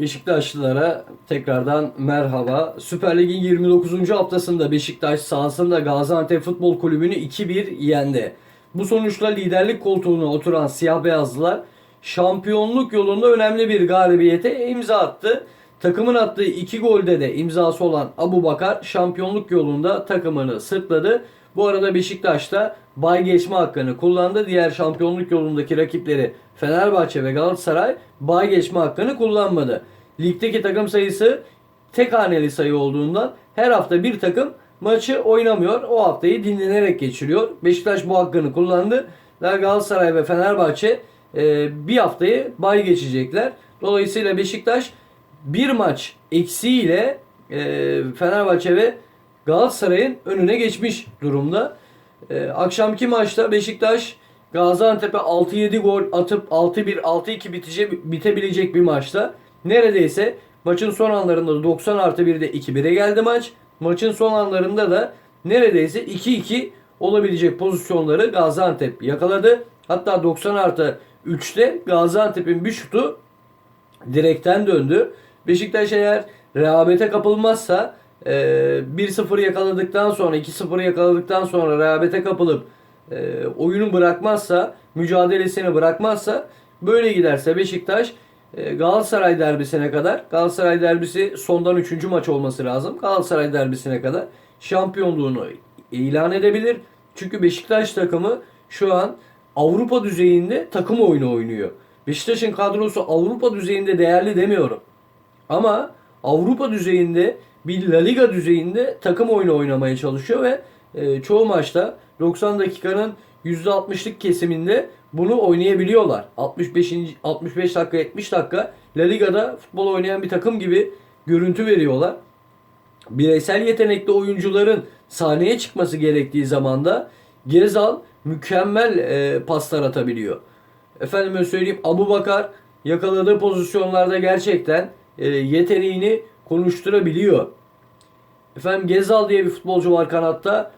Beşiktaşlılara tekrardan merhaba. Süper Lig'in 29. haftasında Beşiktaş sahasında Gaziantep Futbol Kulübü'nü 2-1 yendi. Bu sonuçla liderlik koltuğuna oturan siyah beyazlılar şampiyonluk yolunda önemli bir galibiyete imza attı. Takımın attığı iki golde de imzası olan Abu Bakar şampiyonluk yolunda takımını sırtladı. Bu arada Beşiktaş da bay geçme hakkını kullandı. Diğer şampiyonluk yolundaki rakipleri Fenerbahçe ve Galatasaray bay geçme hakkını kullanmadı. Ligdeki takım sayısı tek haneli sayı olduğundan her hafta bir takım maçı oynamıyor. O haftayı dinlenerek geçiriyor. Beşiktaş bu hakkını kullandı. Galatasaray ve Fenerbahçe e, bir haftayı bay geçecekler. Dolayısıyla Beşiktaş bir maç eksiğiyle e, Fenerbahçe ve Galatasaray'ın önüne geçmiş durumda. E, akşamki maçta Beşiktaş Gaziantep'e 6-7 gol atıp 6-1 6-2 bitecek, bitebilecek bir maçta. Neredeyse maçın son anlarında da 90 artı 1'de 2-1'e geldi maç. Maçın son anlarında da neredeyse 2-2 olabilecek pozisyonları Gaziantep yakaladı. Hatta 90 artı 3'te Gaziantep'in bir şutu direkten döndü. Beşiktaş eğer rehavete kapılmazsa e, 1-0 yakaladıktan sonra 2-0 yakaladıktan sonra rehavete kapılıp e, oyunu bırakmazsa mücadelesini bırakmazsa böyle giderse Beşiktaş e, Galatasaray derbisine kadar Galatasaray derbisi sondan 3. maç olması lazım. Galatasaray derbisine kadar şampiyonluğunu ilan edebilir. Çünkü Beşiktaş takımı şu an Avrupa düzeyinde takım oyunu oynuyor. Beşiktaş'ın kadrosu Avrupa düzeyinde değerli demiyorum. Ama Avrupa düzeyinde bir La Liga düzeyinde takım oyunu oynamaya çalışıyor ve e, çoğu maçta 90 dakikanın %60'lık kesiminde bunu oynayabiliyorlar. 65. 65 dakika 70 dakika La Liga'da futbol oynayan bir takım gibi görüntü veriyorlar. Bireysel yetenekli oyuncuların sahneye çıkması gerektiği zaman da Gezal mükemmel e, paslar atabiliyor. Efendime söyleyeyim Abu Bakar yakaladığı pozisyonlarda gerçekten e, yeteneğini konuşturabiliyor. Efendim Gezal diye bir futbolcu var kanatta.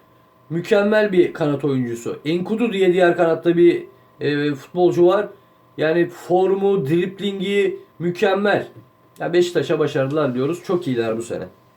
Mükemmel bir kanat oyuncusu. Enkudu diye diğer kanatta bir e, futbolcu var. Yani formu, driplingi mükemmel. Ya Beşiktaş'a başardılar diyoruz. Çok iyiler bu sene.